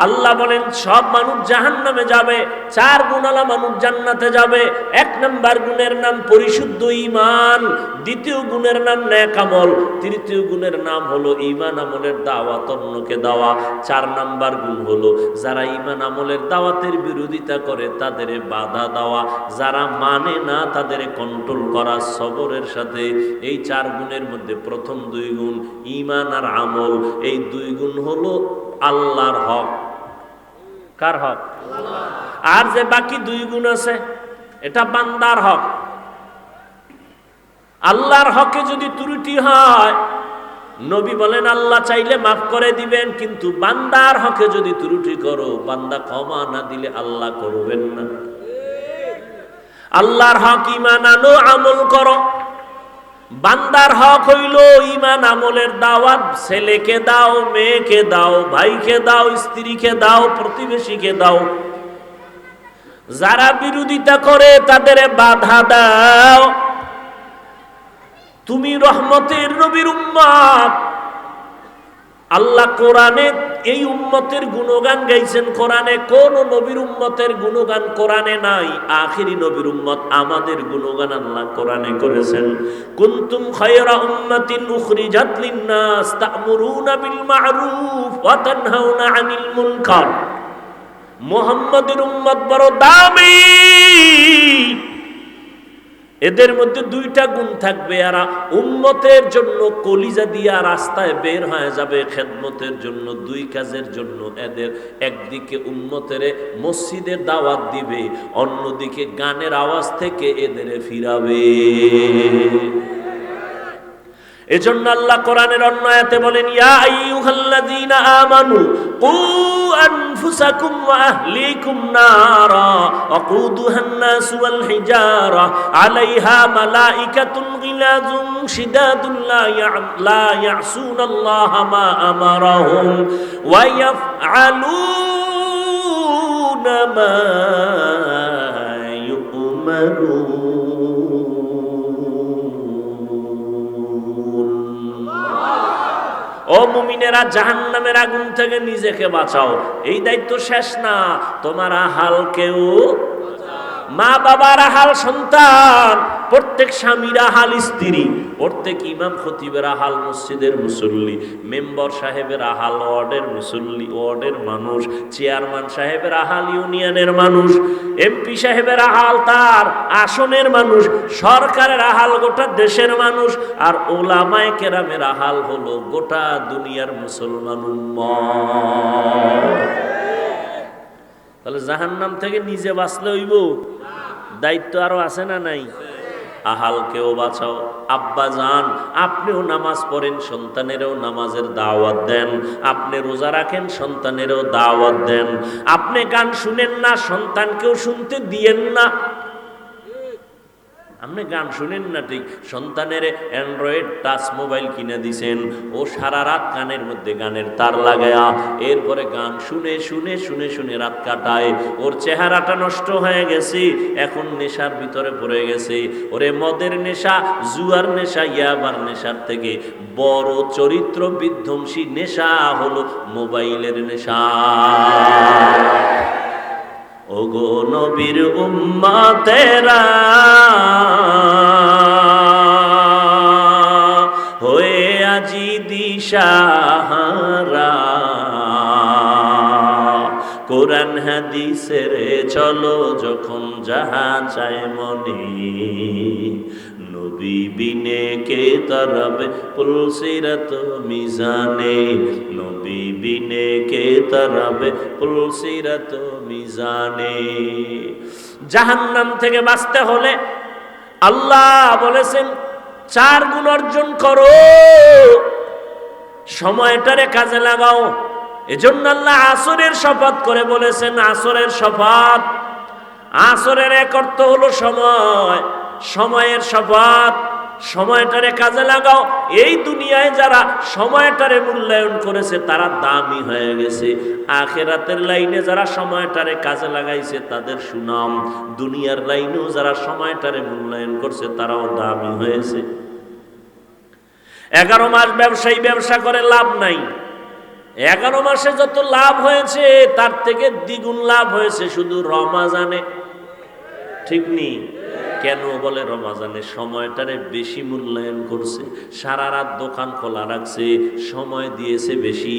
আল্লাহ বলেন, সব মানুষ জাহান নামে যাবে, চার গুণালা মানুষ জান্নাতে যাবে। এক নাম্বার গুণের নাম পরিশুদ্ধ ইমান দ্বিতীয় গুণের নাম ন্যাক আমল, তৃতীয় গুণের নাম হলো ইমান আমলের দাওয়াত, অন্যকে দেওয়া। চার নাম্বার গুণ হলো, যারা ইমান আমলের দাওয়াতের বিরোধিতা করে, তাদের বাধা দেওয়া। যারা মানে না, তাদের কন্ট্রোল করা সবরের সাথে। এই চার গুণের মধ্যে প্রথম দুই গুণ ইমান আর আমল। এই দুই গুণ হলো আল্লাহর হক। কার হক? আর যে বাকি দুই গুণ আছে, এটা বান্দার হক। আল্লাহর হকে যদি ত্রুটি হয়, নবী বলেন, আল্লাহ চাইলে মাফ করে দিবেন, কিন্তু বান্দার হকে যদি ত্রুটি করো, বান্দা ক্ষমা না দিলে আল্লাহ করবেন না। আল্লাহর হক ইমান আনো, আমল করো। বান্দার হক হইল ইমান আমলের দাওয়াত, ছেলেকে দাও, মেয়েকে দাও, ভাইকে দাও, স্ত্রীকে দাও, প্রতিবেশীকে দাও। যারা বিরোধিতা করে তাদের বাধা দাও। তুমি রহমতের নবীর উম্মত। আল্লাহ কোরআনে এই উম্মতের গুণগান গাইছেন কোরআনে, কোন নবীর উম্মতের গুণগান কোরআনে নাই। আখিরি নবীর উম্মত আমাদের গুণগান আল্লাহ কোরআনে করেছেন। কুনতুম খায়রা উম্মাতিন উখরিজাত লিন-নাস তা'মুরুনা বিল মা'রুফ ওয়া তানহাউনা আনিল মুনকার। মুহাম্মাদের উম্মত বড় দামি। এদের মধ্যে দুইটা গুণ থাকবে, এরা উন্মতের জন্য কলিজা দিয়া রাস্তায় বের হয়ে যাবে, খেদমতের জন্য, দুই কাজের জন্য। এদের একদিকে উন্মতের মসজিদের দাওয়াত দিবে, অন্যদিকে গানের আওয়াজ থেকে এদের ফিরাবে। এজন্য আল্লাহ কোরআনের অন্য আয়াতে বলেন, ইয়া আইয়ুহাল্লাযীনা আমানু কু আনফুসাকুম ওয়া আহলিকুম নারা ওয়াকুদুহান নাস ওয়াল হিজারা আলাইহা মালাইকাতুন গিলাযুন শিদাদুন লা লা ইয়াসুনাল্লাহা মা আমারাহুম ওয়া ইয়াফআলুনা মা ইউমারুন ও মুমিনেরা জাহান্নামের আগুন থেকে নিজেকে বাঁচাও। এই দায়িত্ব শেষ না। তোমার আহাল কেউ? মা বাবার আহাল সন্তান। প্রত্যেক স্বামীরা হাল স্ত্রী, প্রত্যেক ইমাম খতিবের হাল মসজিদের মুসল্লি, মেম্বার সাহেবের আহাল ওয়ার্ডের মুসল্লি, ওয়ার্ডের মানুষ, চেয়ারম্যান সাহেবের আহাল ইউনিয়নের মানুষ, এমপি সাহেবের আহাল তার আসনের মানুষ, সরকারের আহাল গোটা দেশের মানুষ, আর ওলামায় কেরামের আহাল হলো গোটা দুনিয়ার মুসলমান তাহলে জাহান্নাম থেকে নিজে বাঁচলে হইব? দায়িত্ব আরও আছে না নাই? আহালকেও বাঁচাও। আব্বা যান, আপনিও নামাজ পড়েন, সন্তানেরও নামাজের দাওয়াত দেন। আপনি রোজা রাখেন, সন্তানেরও দাওয়াত দেন। আপনি গান শুনেন না, সন্তানকেও শুনতে দিয়েন না। আপনি গান শুনেন না ঠিক? সন্তানের অ্যান্ড্রয়েড টাচ মোবাইল কিনে দিছেন। ও সারা রাত কানের মধ্যে গানের তার লাগায়া, এরপরে গান শুনে শুনে শুনে শুনে রাত কাটায়। ওর চেহারাটা নষ্ট হয়ে গেছে, এখন নেশার ভিতরে পড়ে গেছে। ওরে মদের নেশা, জুয়ার নেশা, ইয়াবার নেশার থেকে বড় চরিত্র বিধ্বংসী নেশা হলো মোবাইলের নেশা। ওগো নবীর উম্মা তেরা হয়ে আজি দিশাহারা কোরআন হাদিসের চলো যখন যাহা চায় মনে নবী বিনে কে তরবে পুলসিরত মিজানে। নবী বিনে কে তরবে পুলসিরত মিজানে। জাহান্নাম থেকে বাঁচতে হলে আল্লাহ বলেছেন, চার গুণ অর্জন করো। সময়টারে কাজে লাগাও। এজন্য আল্লাহ আসরের শপথ করে বলেছেন, আসরের শপথ। আসরের এক অর্থ হলো সময়। সময়ের শপথ সময়টারে কাজে লাগাও। এই দুনিয়ায় যারা সময়টারে মূল্যায়ন করেছে, তারা দামি হয়ে গেছে। আখেরাতের লাইনে যারা সময়টারে কাজে লাগাইছে, তাদের সুনাম। দুনিয়ার লাইনেও যারা সময়টারে মূল্যায়ন করছে, তারাও দামি হয়েছে। এগারো মাস ব্যবসায়ী ব্যবসা করে লাভ নাই। এগারো মাসে যত লাভ হয়েছে, তার থেকে দ্বিগুণ লাভ হয়েছে শুধু রমাজানে। ঠিক নেই। কেন বলে রমাজানের সময়টারে বেশি মূল্যায়ন করছে? সারা রাত দোকান খোলা রাখছে, সময় দিয়েছে বেশি।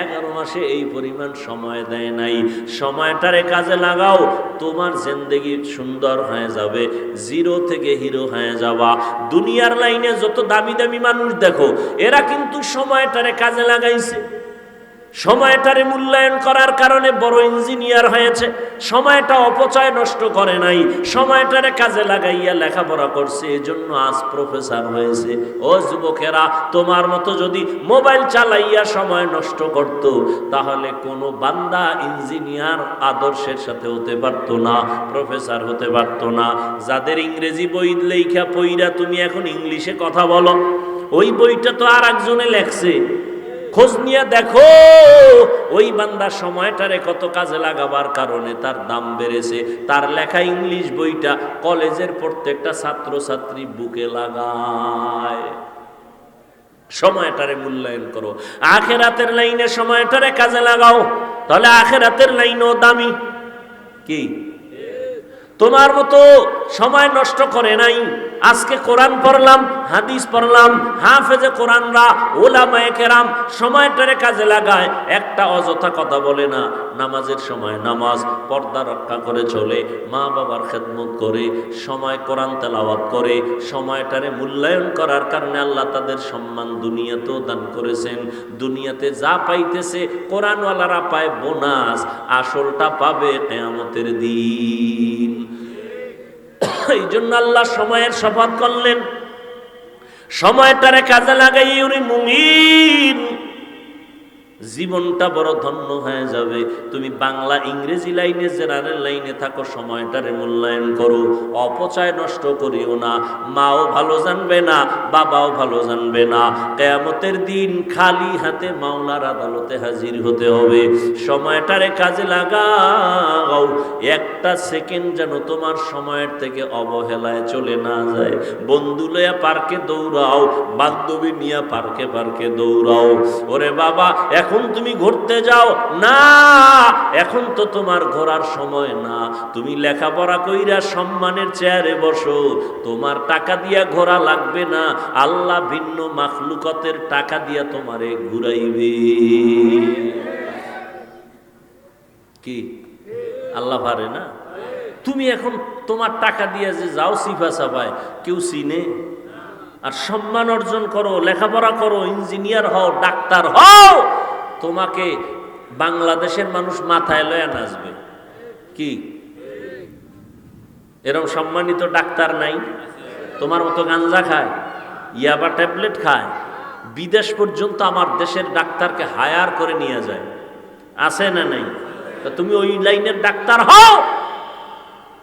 এগারো মাসে এই পরিমাণ সময় দেয় নাই। সময়টারে কাজে লাগাও, তোমার জিন্দেগি সুন্দর হয়ে যাবে, জিরো থেকে হিরো হয়ে যাওয়া দুনিয়ার লাইনে যত দামি দামি মানুষ দেখো, এরা কিন্তু সময়টারে কাজে লাগাইছে। সময়টারে মূল্যায়ন করার কারণে বড় ইঞ্জিনিয়ার হয়েছে। সময়টা অপচয় নষ্ট করে নাই। সময়টারে কাজে লাগাইয়া লেখাপড়া করছে। এজন্য আজ প্রফেসর হয়েছে। ও যুবকেরা, তোমার মতো যদি মোবাইল চালাইয়া সময় নষ্ট করত, তাহলে কোনো বান্দা ইঞ্জিনিয়ার আদর্শের সাথে হতে পারতো না প্রফেসর হতে পারতো না। যাদের ইংরেজি বই লেখা পইরা তুমি এখন ইংলিশে কথা বলো। ওই বইটা তো আর একজনে লেখছে। খোঁজ নিয়ে দেখো, ওই বান্দা সময়টারে কত কাজে লাগাবার কারণে তার দাম বেড়েছে। তার লেখা ইংলিশ বইটা কলেজের প্রত্যেকটা ছাত্রছাত্রী বুকে লাগায়। সময়টারে মূল্যায়ন করো। আখেরাতের লাইনে সময়টারে কাজে লাগাও, তাহলে আখেরাতের লাইনও দামি। কি? তোমার মতো সময় নষ্ট করে নাই। আজকে কোরআন পড়লাম, হাদিস পড়লাম, হাফেজে কোরআনরা ওলামায়ে কেরাম সময়টারে কাজে লাগায়। একটা অযথা কথা বলে না, নামাজের সময় নামাজ, পর্দা রক্ষা করে চলে, মা বাবার খেদমত করে, সময় কোরআন তেলাওয়াত করে, সময়টারে মূল্যায়ন করার কারণে আল্লাহ তাদের সম্মান দুনিয়াতেও দান করেছেন। দুনিয়াতে যা পাইতেছে কোরআনওয়ালারা পায় বোনাস, আসলটা পাবে কেয়ামতের দিন। এই জন্য আল্লাহ সময়ের শপথ করলেন। সময়টারে কাজে লাগাই উনি মুমিন। জীবনটা বড় ধন্য হয়ে যাবে। তুমি বাংলা ইংরেজি লাইনে, জেনারেল লাইনে থাকো, সময়টারে মূল্যায়ন করো। অপচয় নষ্ট করিও না। মাও ভালো জানবে না, বাবাও ভালো জানবে না। কেয়ামতের দিন খালি হাতে মাওলার আদালতে হাজির হতে হবে। সময়টারে কাজে লাগাও। একটা সেকেন্ড যেন তোমার সময়ের থেকে অবহেলায় চলে না যায়। বন্ধু লয়া পার্কে দৌড়াও, বান্ধবী নিয়ে পার্কে পার্কে দৌড়াও। ওরে বাবা, এখন তুমি ঘুরতে যাও। না, এখন তো তোমার ঘোরার সময় না। তুমি লেখাপড়া কইরা সম্মানের চেয়ারে বসো। তোমার টাকা দিয়া ঘোরা লাগবে না। আল্লাহ ভিন্ন মাখলুকতের টাকা দিয়া তোমারে ঘুরাইবে। কি? আল্লাহ পারে না? তুমি এখন তোমার টাকা দিয়ে যে যাও সিফা সাফায়, কেউ চিনে? আর সম্মান অর্জন করো, লেখাপড়া করো, ইঞ্জিনিয়ার হও, ডাক্তার হও! তোমাকে বাংলাদেশের মানুষ মাথায় লয়া নাচবে। কি? এরকম সম্মানিত ডাক্তার নাই? তোমার মতো গাঞ্জা খায়, ইয়াবা ট্যাবলেট খায়, বিদেশ পর্যন্ত আমার দেশের ডাক্তারকে হায়ার করে নিয়ে যায়। আছে না নাই? তা তুমি ওই লাইনের ডাক্তার হও!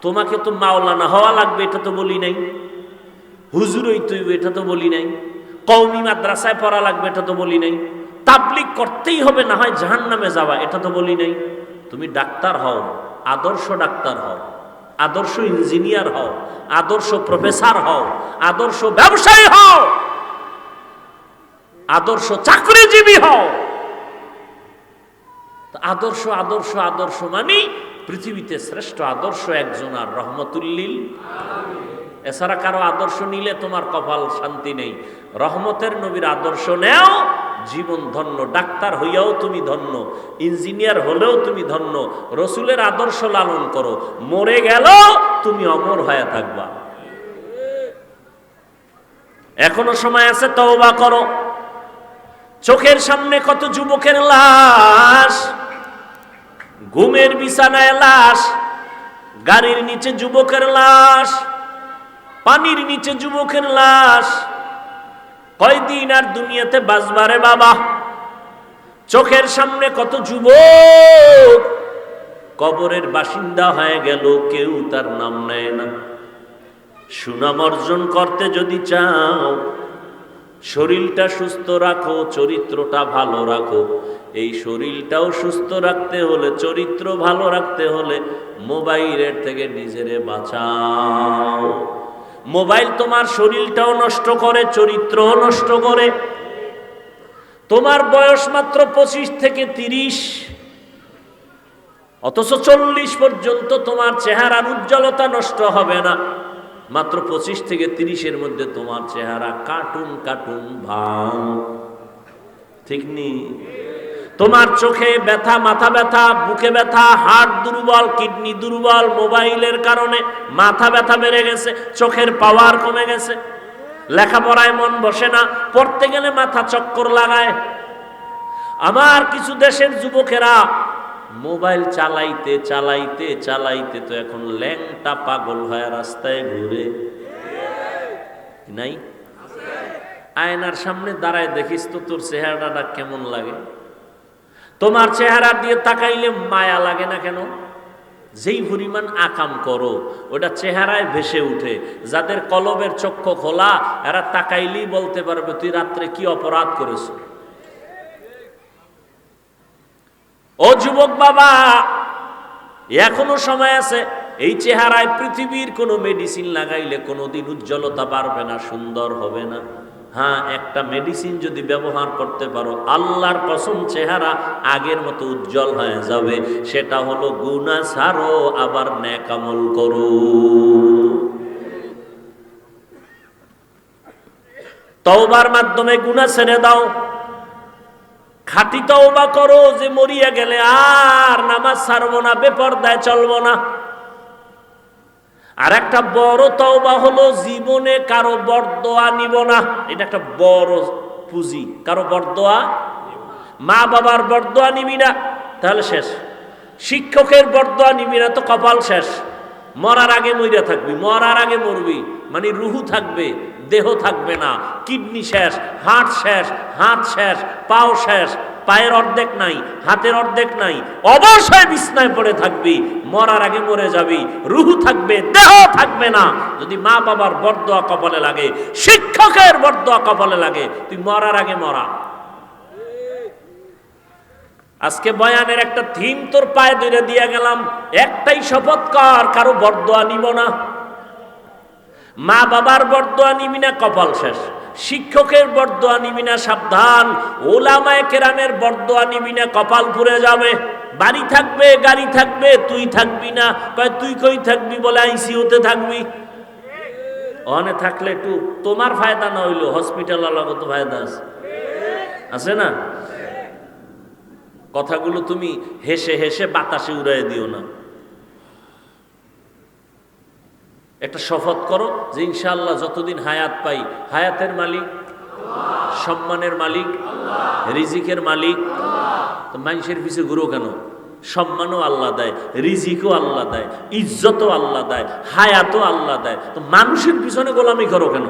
তোমাকে তো মাওলানা হওয়া লাগবে, এটা তো বলি নাই। হুজুরই তুই এটা তো বলি নাই। কৌমি মাদ্রাসায় পড়া লাগবে, এটা তো বলি নাই। তাবলিক করতেই হবে, না হয় জাহান নামে যাওয়া, এটা তো বলি নাই। তুমি ডাক্তার হও, আদর্শ ডাক্তার হও, আদর্শ ইঞ্জিনিয়ার হও, আদর্শ প্রফেসর হও, আদর্শ ব্যবসায়ী হও, আদর্শ চাকরিজীবী হও। আদর্শ আদর্শ আদর্শ মানে পৃথিবীতে শ্রেষ্ঠ আদর্শ একজন আর রহমতুল্লিল। এছাড়া কারও আদর্শ নিলে তোমার কপাল শান্তি নেই। রহমতের নবীর আদর্শ নেও জীবন ধন্য ডাক্তার হইয়াও তুমি ধন্য, ইঞ্জিনিয়ার হলেও তুমি ধন্য, রসুলের আদর্শ লালন করো, মরে গেল তুমি অমর হয়ে থাকবা। এখনও সময় আছে, তওবা করো। চোখের সামনে কত যুবকের লাশ, ঘুমের বিছানায় লাশ, গাড়ির নিচে যুবকের লাশ, পানির নিচে যুবকের লাশ কয়দিন আর দুনিয়াতে বাজবারে বাবা? চোখের সামনে কত যুবক? কবরের বাসিন্দা হয়ে গেল, কেউ তার নাম নেয় না। সুনাম অর্জন করতে যদি চাও, শরীরটা সুস্থ রাখো, চরিত্রটা ভালো রাখো। এই শরীরটাও সুস্থ রাখতে হলে, চরিত্র ভালো রাখতে হলে মোবাইলের থেকে নিজেরে বাঁচাও। মোবাইল তোমার শরীরটাও নষ্ট করে, চরিত্রও নষ্ট করে। তোমার বয়স মাত্র পঁচিশ থেকে তিরিশ, অথচ চল্লিশ পর্যন্ত তোমার চেহারার উজ্জ্বলতা নষ্ট হবে না। মাত্র পঁচিশ থেকে তিরিশের মধ্যে তোমার চেহারা কার্টুন কার্টুন ভাঙ ঠিক নেই তোমার চোখে ব্যথা, মাথা ব্যথা, বুকে ব্যথা হার্ট দুর্বল, কিডনি দুর্বল, মোবাইলের কারণে মাথা ব্যথা বেড়ে গেছে, চোখের পাওয়ার কমে গেছে। লেখাপড়ায় মন বসে না, পড়তে গেলে মাথা চক্কর লাগায়। আমার কিছু দেশের যুবকেরা মোবাইল চালাইতে চালাইতে চালাইতে তো এখন ল্যাংটা পাগল হয়ে রাস্তায় ঘুরে। নাই? আয়নার সামনে দাঁড়ায় দেখিস তো তোর চেহারাটা কেমন লাগে? তোমার চেহারা দিয়ে তাকাইলে মায়া লাগে না কেন? যেই পরিমাণ আকাম করো, ওটা চেহারায় ভেসে উঠে। যাদের কলবের চক্ষু খোলা, এরা তাকাইলেই বলতে পারবে, তুই রাত্রে কি অপরাধ করেছ? ও যুবক বাবা, এখনও সময় আছে, এই চেহারায় পৃথিবীর কোনো মেডিসিন লাগাইলে কোনোদিন উজ্জ্বলতা পারবে না, সুন্দর হবে না। হ্যাঁ একটা মেডিসিন যদি ব্যবহার করতে পারো, আল্লাহর কসম চেহারা আগের মতো উজ্জ্বল হয়ে যাবে। সেটা হলো গুনা সারো আবার ন্যাকামল করো। তওবার মাধ্যমে গুনাহ ছেড়ে দাও। খাটি তওবা করো যে মরিয়া গেলে আর নামাজ ছাড়বো না, বেপরদায় চলবো না। আর একটা বড় তওবা হলো জীবনে কারও বরদোয়া নিব না। এটা একটা বড় পুঁজি। কারও বরদোয়া মা বাবার বরদোয়া নিবি না, তাহলে শেষ। শিক্ষকের বরদোয়া নিবি না তো কপাল শেষ। মরার আগে মইরা থাকবি, মরার আগে মরবি। মানে রুহু থাকবে, দেহ থাকবে না, কিডনি শেষ হাট শেষ, হাত শেষ, পাও শেষ পায়ের অর্ধেক নাই, হাতের অর্ধেক নাই, অবশ্যই বিছনায় পড়ে থাকবি, মরার আগে মরে যাবি, রুহু থাকবে, দেহ থাকবে না। যদি মা বাবার বরদোয়া কপালে লাগে, শিক্ষকের বরদোয়া কপালে লাগে, তুই মরার আগে মরা। আজকে বয়ানের একটা থিম তোর পায়ে ধরে দিয়ে গেলাম, একটাই শপথ কর, কারও বরদোয়া নিব না। মা বাবার বরদোয়া নিবি না, কপাল শেষ। শিক্ষকের বরদোয়া নিবি না, সাবধান। ওলামায় কেরামের বরদোয়া নিবি না, কপাল পুড়ে যাবে। বাড়ি থাকবে, গাড়ি থাকবে, তুই থাকবি না। কয়, তুই কই থাকবি বলে আইসিউতে থাকবি? ওখানে থাকলে একটু তোমার ফায়দা না হইল হসপিটাল আলাগত ফায়দা আছে। আছে না? কথাগুলো তুমি হেসে হেসে বাতাসে উড়াই দিও না। একটা শপথ করো যে ইনশাল্লাহ যতদিন হায়াত পাই, হায়াতের মালিক, সম্মানের মালিক, রিজিকের মালিক, তো মানুষের পিছিয়ে ঘুরো কেন? সম্মানও আল্লাহ দেয়, রিজিকও আল্লাহ দেয়, ইজ্জতও আল্লাহ দেয়, হায়াতও আল্লাহ দেয়। তো মানুষের পিছনে গোলামি করো কেন?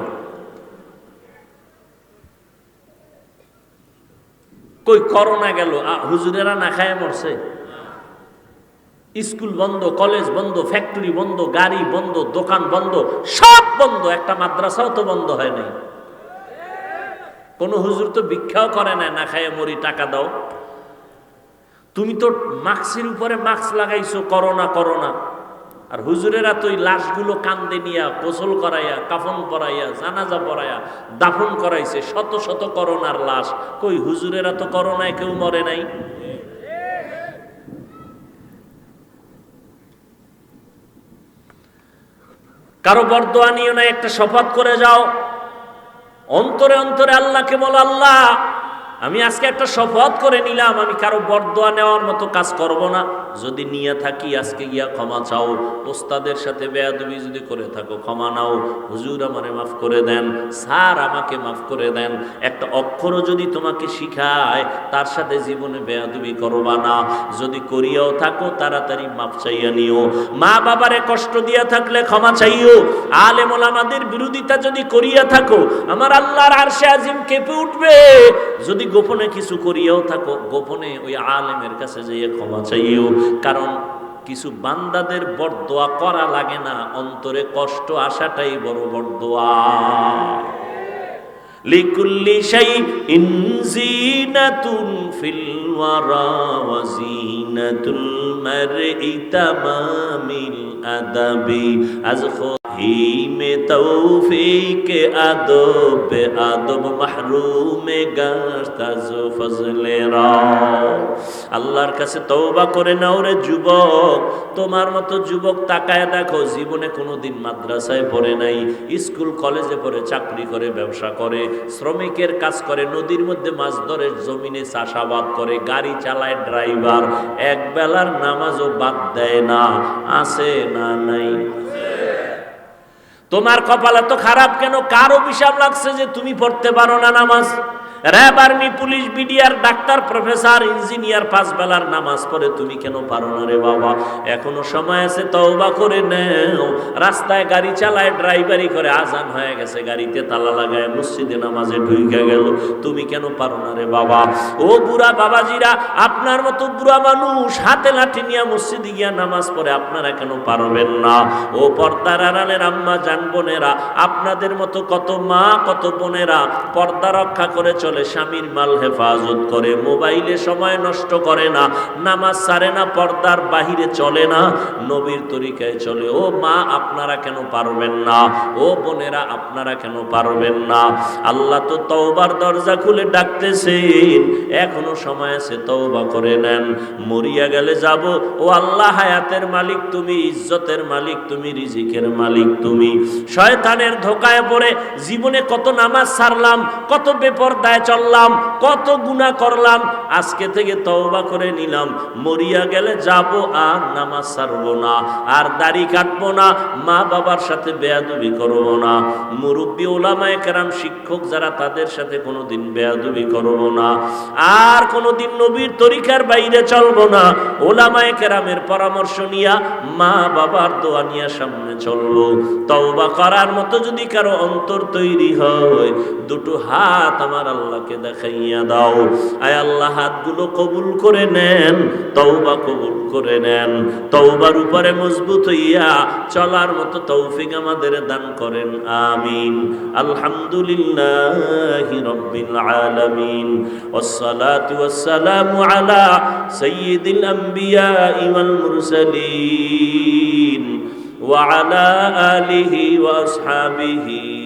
কই, করোনা গেল হুজুরেরা না খায় মরছে? স্কুল বন্ধ, কলেজ বন্ধ, ফ্যাক্টরি বন্ধ, গাড়ি বন্ধ, দোকান বন্ধ, সব বন্ধ, একটা মাদ্রাসাও তো বন্ধ হয় নাই। কোনো হুজুর তো ভিক্ষাও করে না না খায় মরি, টাকা দাও। তুমি তো মাস্কের উপরে মাস্ক লাগাইছো, করোনা করোনা। আর হুজুরেরা তো ওই লাশগুলো কান্দে নিয়া, গোসল করাইয়া, কাফন পরাইয়া, জানাজা পরাইয়া, দাফন করাইছে, শত শত করোনার লাশ। কই হুজুরেরা তো করোনায় কেউ মরে নাই? কারও বরদোয়া নিয়ে না একটা শপথ করে যাও। অন্তরে অন্তরে আল্লাহকে বলো আল্লাহ আমি আজকে একটা শপথ করে নিলাম, আমি কারও বরদোয়া নেওয়ার মতো কাজ করব না। যদি নিয়ে থাকি, আজকে গিয়া ক্ষমা চাও। ওস্তাদের সাথে বেয়াদবি যদি করে থাকো, ক্ষমা নাও। হুজুর আমারে মাফ করে দেন, স্যার আমাকে মাফ করে দেন। একটা অক্ষরও যদি তোমাকে শিখায়, তার সাথে জীবনে বেয়াদবি করবা না। যদি করিয়াও থাকো, তাড়াতাড়ি মাফ চাইয়া নিও। মা বাবারে কষ্ট দিয়া থাকলে ক্ষমা চাইও। আলেমল আমাদের বিরোধিতা যদি করিয়া থাকো, আমার আল্লাহর আরশে আজিম কেঁপে উঠবে। যদি গোপনে কিছু করিয়াও থাকো, গোপনে ওই আলেমের কাছে যেয়ে ক্ষমা চাইও। কারণ কিছু বান্দাদের বরদোয়া করা লাগে না, অন্তরে কষ্ট আসাটাই বড় বরদোয়া লিকুল্লি শাইইন জিনাতুন ফিল ওয়ারা ওয়া মারই তামামিল আদাবি। আজ মে তৌফিক, আদব আদব মাহরুমে গাস্তাজ ফজলে আল্লাহর কাছে তওবা করে নাও রে যুবক। তোমার মতো যুবক তাকায় দেখো, জীবনে কোনোদিন মাদ্রাসায় পড়ে নাই, স্কুল, কলেজে পড়ে চাকরি করে, ব্যবসা করে, শ্রমিকের কাজ করে, নদীর মধ্যে মাছ ধরে, জমিনে চাষাবাদ করে, গাড়ি চালায় ড্রাইভার, এক বেলার নামাজও বাদ দেয় না, আছে না নাই? তোমার কপালে তো খারাপ কেন? কার অভিশাপ লাগছে যে তুমি পড়তে পারো না নামাজ। RAB army, police, BDR, doctor, professor, engineer, পাঁচ বেলার নামাজ পড়ে, তুমি কেন পারো না রে বাবা? এখনও সময় আছে, তওবা করে নেও। রাস্তায় গাড়ি চালায় ড্রাইভারি করে, আজান হয়ে গেছে, গাড়িতে তালা লাগায়, মসজিদে নামাজে ঢুকে গেল। তুমি কেন পারো না রে বাবা? ও বুড়া বাবাজিরা, আপনার মতো বুড়া মানুষ, হাতে লাঠি নিয়ে মসজিদে গিয়া নামাজ পড়ে, আপনারা কেন পারবেন না? ও পর্দার আড়ালের আম্মা জান বোনেরা আপনাদের মতো কত মা, কত বোনেরা, পর্দা রক্ষা করে চলে স্বামীর মাল হেফাজত করে, মোবাইলে সময় নষ্ট করে না, নামাজ সারে না, পর্দার বাহিরে চলে না, নবীর তরিকায় চলে। ও মা, আপনারা কেন পারবেন না? ও বোনেরা, আপনারা কেন পারবেন না? আল্লাহ তো তওবার দরজা খুলে ডাকতেছেন, এখনও সময় আছে, তওবা করে নেন। মরিয়া গেলে যাব, ও আল্লাহ, হায়াতের মালিক তুমি, ইজ্জতের মালিক তুমি, রিজিকের মালিক তুমি। শয়তানের ধোকায় পড়ে জীবনে কত নামাজ ছাড়লাম কত বেপরদায় চললাম, কত গুনাহ করলাম, আজকে থেকে তওবা করে নিলাম। মরিয়া গেলে যাব আর নামাজ ছাড়বো না, আর দাড়ি কাটবো না মা বাবার সাথে বেয়াদবি করব না। মুরব্বী ওলামায়ে কেরাম, শিক্ষক যারা, তাদের সাথে কোনোদিন বেয়াদবি করব না। আর কোনোদিন নবীর তরিকার বাইরে চলবো না। ওলামায়ে কেরামের পরামর্শ নিয়া মা বাবার দোয়া নিয়ে সামনে চলবো। তওবা করার মতো যদি কারও অন্তর তৈরি হয়, দুটো হাত আমার আল্লাহকে দেখাইয়া দাও আয় আল্লাহ হাতগুলো কবুল করে নেন তওবা কবুল করে নেন তওবার উপরে মজবুত হইয়া চলার মতো তৌফিক আমাদের দান করেন আমিন আলহামদুলিল্লাহি রাব্বিল আলামিন والصلاه والسلام على سيد الانبياء والمرسلين وعلى اله واصحابه